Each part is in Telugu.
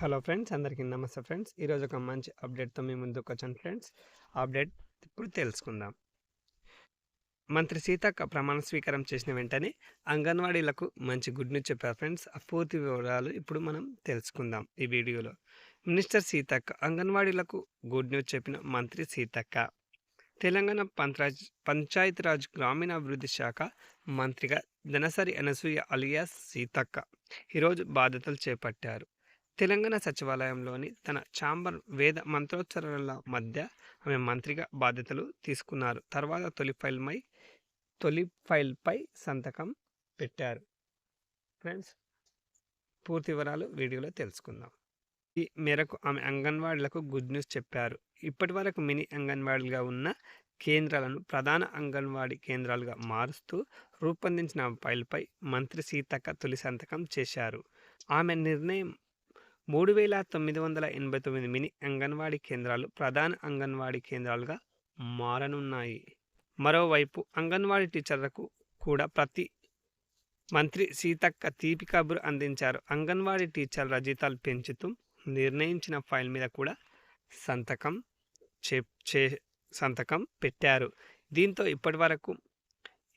హలో ఫ్రెండ్స్ అందరికీ నమస్తే ఫ్రెండ్స్. ఈరోజు ఒక మంచి అప్డేట్తో మీ ముందుకు వచ్చాను ఫ్రెండ్స్. అప్డేట్ ఇప్పుడు తెలుసుకుందాం. మంత్రి సీతక్క ప్రమాణ స్వీకారం చేసిన వెంటనే అంగన్వాడీలకు మంచి గుడ్ న్యూస్ చెప్పారు ఫ్రెండ్స్. ఆ పూర్తి వివరాలు ఇప్పుడు మనం తెలుసుకుందాం ఈ వీడియోలో. మినిస్టర్ సీతక్క అంగన్వాడీలకు గుడ్ న్యూస్ చెప్పిన మంత్రి సీతక్క. తెలంగాణ పంచాయత్ పంచాయతీరాజ్ గ్రామీణాభివృద్ధి శాఖ మంత్రిగా ధనసరి అనసూయ అలియాస్ సీతక్క. ఈరోజు బాధ్యతలు చేపట్టారు. తెలంగాణ సచివాలయంలోని తన చాంబర్ వేద మంత్రోచ్చరణల మధ్య ఆమె మంత్రిగా బాధ్యతలు తీసుకున్నారు. తర్వాత తొలి ఫైల్పై తొలి ఫైల్పై సంతకం పెట్టారు. ఫ్రెండ్స్ పూర్తి వివరాలు వీడియోలో తెలుసుకుందాం. ఈ మేరకు ఆమె అంగన్వాడీలకు గుడ్ న్యూస్ చెప్పారు. ఇప్పటి వరకు మినీ అంగన్వాడీలుగా ఉన్న కేంద్రాలను ప్రధాన అంగన్వాడీ కేంద్రాలుగా మారుస్తూ రూపొందించిన ఫైల్పై మంత్రి సీతక్క తొలి సంతకం చేశారు. ఆమె నిర్ణయం మూడు వేల తొమ్మిది వందల ఎనభై తొమ్మిది మినీ అంగన్వాడీ కేంద్రాలు ప్రధాన అంగన్వాడీ కేంద్రాలుగా మారనున్నాయి. మరోవైపు అంగన్వాడీ టీచర్లకు కూడా ప్రతి మంత్రి సీతక్క తీపి కబురు అందించారు. అంగన్వాడీ టీచర్ల జీతాలు పెంచుతూ నిర్ణయించిన ఫైల్ మీద కూడా సంతకం చే చే సంతకం పెట్టారు. దీంతో ఇప్పటి వరకు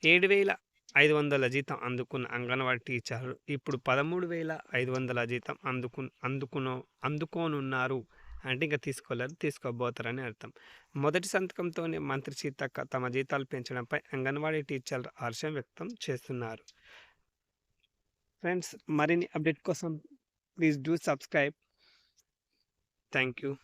ఏడు వేల ఐదు వందల జీతం అందుకున్న అంగన్వాడీ టీచర్లు ఇప్పుడు పదమూడు వేల ఐదు వందల జీతం అందుకు అందుకునో అందుకోనున్నారు అంటే ఇంకా తీసుకోలేరు తీసుకోబోతారని అర్థం. మొదటి సంతకంతోనే మంత్రి సీతక్క తమ జీతాలు పెంచడంపై అంగన్వాడీ టీచర్లు హర్షం వ్యక్తం చేస్తున్నారు. ఫ్రెండ్స్ మరిన్ని అప్డేట్ కోసం please do subscribe. Thank you.